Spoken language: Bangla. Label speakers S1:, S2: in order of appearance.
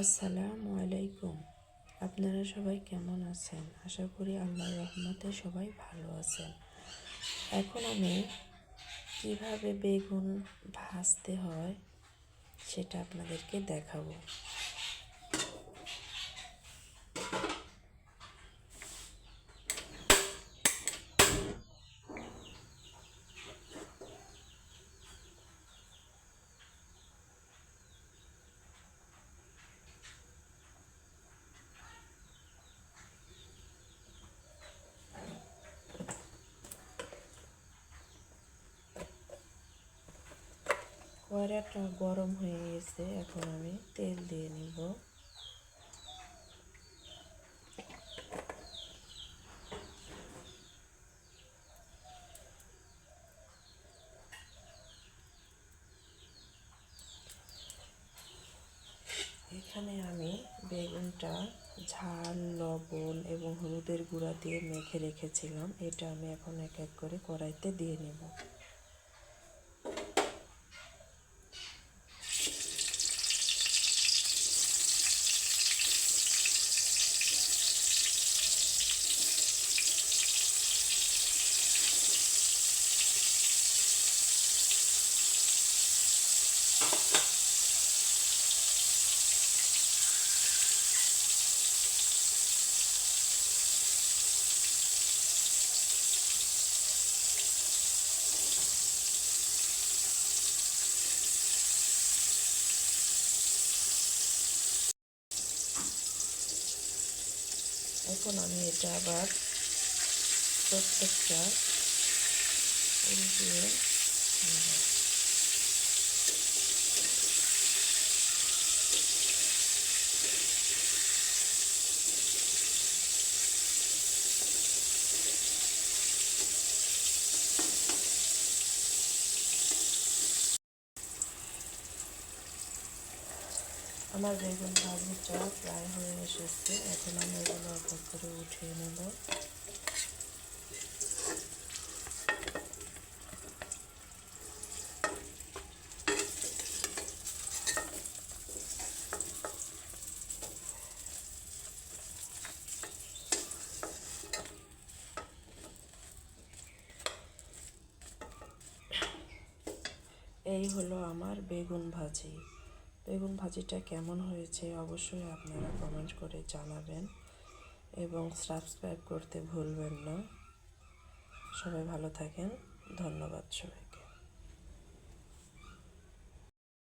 S1: আসসালামু আলাইকুম। আপনারা সবাই কেমন আছেন? আশা করি আল্লাহর রহমতে সবাই ভালো আছেন। এখন আমি কীভাবে বেগুন ভাজতে হয় সেটা আপনাদেরকে দেখাবো। কড়াটা গরম হয়ে গেছে, এখন আমি তেল দিয়ে নিব। এখানে আমি বেগুনটা, ঝাল, লবণ এবং হলুদের গুঁড়া দিয়ে মেখে রেখেছিলাম। এটা আমি এখন এক এক করে কড়াইতে দিয়ে নেব। এখন আমি এটা আবার প্রত্যেকটা উল্টিয়ে আমার বেগুন ভাজিটা প্রায় হয়ে এসেছে এখন আমি এগুলো এক এক করে উঠিয়ে নেব এই হলো আমার বেগুন ভাজি। বেগুন ভাজিটা কেমন হয়েছে অবশ্যই আপনারা কমেন্ট করে জানাবেন এবং সাবস্ক্রাইব করতে ভুলবেন না। সবাই ভালো থাকেন, ধন্যবাদ সবাইকে।